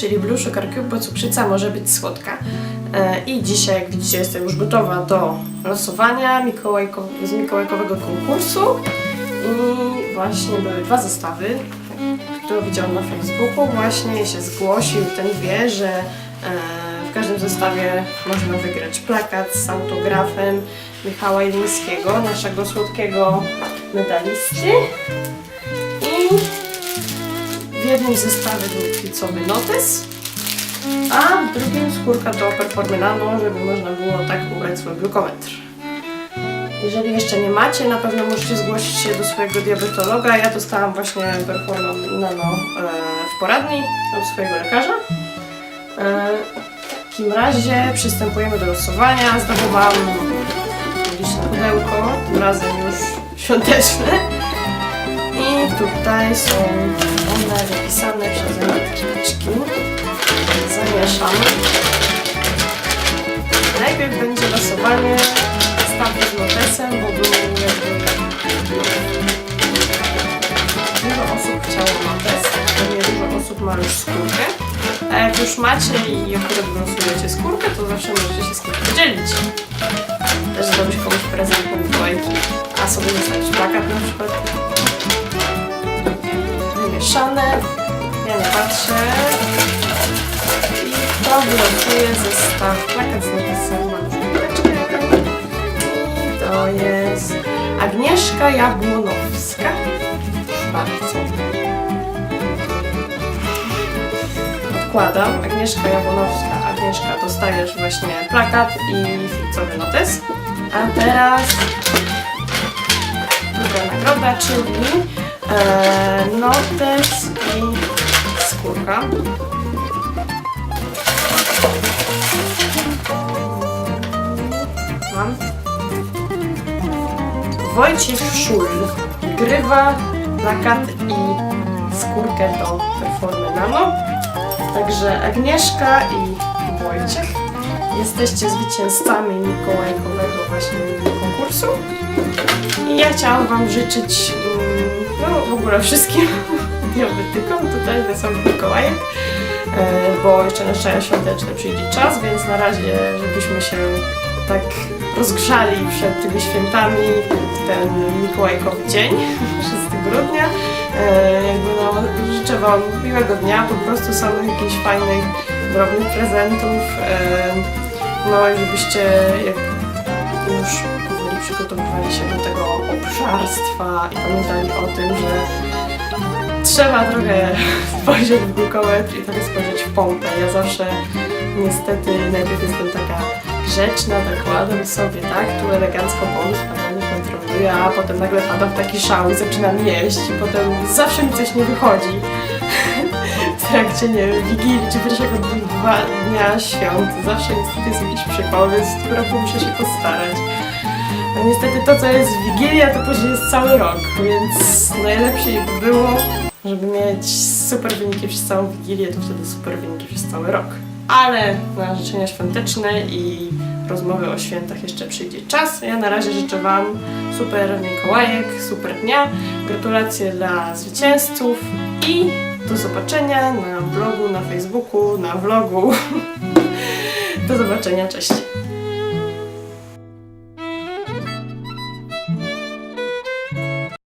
czyli Blue Sugar Cube, bo cukrzyca może być słodka. E, I dzisiaj, jak widzicie, jestem już gotowa do losowania mikołajko, z mikołajkowego konkursu. I właśnie były dwa zestawy, które widziałam na Facebooku. Właśnie się zgłosił ten wie, że e, w każdym zestawie można wygrać plakat z autografem Michała Jelińskiego, naszego słodkiego medalisty. Jednym zestawie był piecowy notes, a w drugim skórka do performy nano, żeby można było tak ubrać swój glukometr. Jeżeli jeszcze nie macie, na pewno możecie zgłosić się do swojego diabetologa. Ja dostałam właśnie performę nano e, w poradni od swojego lekarza. E, w takim razie przystępujemy do losowania. Zdobywam liczne pudełko, tym razem już świąteczne. I tutaj są one Najpierw będzie losowanie zestawu z notesem, bo był jakby... Dużo osób chciało notes, pewnie dużo osób ma już skórkę. A jak już macie i akurat wylosujecie skórkę, to zawsze możecie się z kimś podzielić. Też zrobić komuś prezent na Mikołajki, a sobie zostawić plakat na przykład. Wymieszane. Ja nie patrzę. Wylosuje zestaw plakat z napisem mam to jest Agnieszka Jabłonowska. Bardzo. Odkładam. Agnieszka Jabłonowska. Agnieszka, dostajesz właśnie plakat i fikcowy notes. A teraz druga nagroda, czyli e, notes i skórka. Wojciech Szul grywa plakat i skórkę do performy nano. Także Agnieszka i Wojciech jesteście zwycięzcami Mikołajkowego właśnie konkursu. I ja chciałam Wam życzyć mm, no, w ogóle wszystkim diabetykom tutaj wesołych Mikołajek, e, bo jeszcze na szczęście świąteczny przyjdzie czas, więc na razie, żebyśmy się tak rozgrzali przed tymi świętami ten Mikołajkowy dzień 6 grudnia. E, jakby no, życzę Wam miłego dnia, po prostu samych jakichś fajnych, drobnych prezentów. E, no i żebyście już powoli przygotowywali się do tego obszarstwa i pamiętali o tym, że trzeba trochę spojrzeć w glukometr i trochę spojrzeć w pompę. Ja zawsze niestety najpierw jestem taka grzeczna, tak kładam sobie, tak, tu elegancko pomysł, nie kontroluję, a potem nagle padam w taki szał i zaczynam jeść i potem zawsze mi coś nie wychodzi. W trakcie, nie wiem, Wigilii czy pierwszego dnia, świąt zawsze niestety jest jakiś przypomysł, z którego muszę się postarać. No niestety to, co jest w Wigilię, to później jest cały rok, więc najlepiej by było, żeby mieć super wyniki przez całą Wigilię, to wtedy super wyniki przez cały rok. Ale na życzenia świąteczne i rozmowy o świętach jeszcze przyjdzie czas. Ja na razie życzę Wam super Mikołajek, super dnia. Gratulacje dla zwycięzców i do zobaczenia na blogu, na Facebooku, na vlogu. Do zobaczenia, cześć!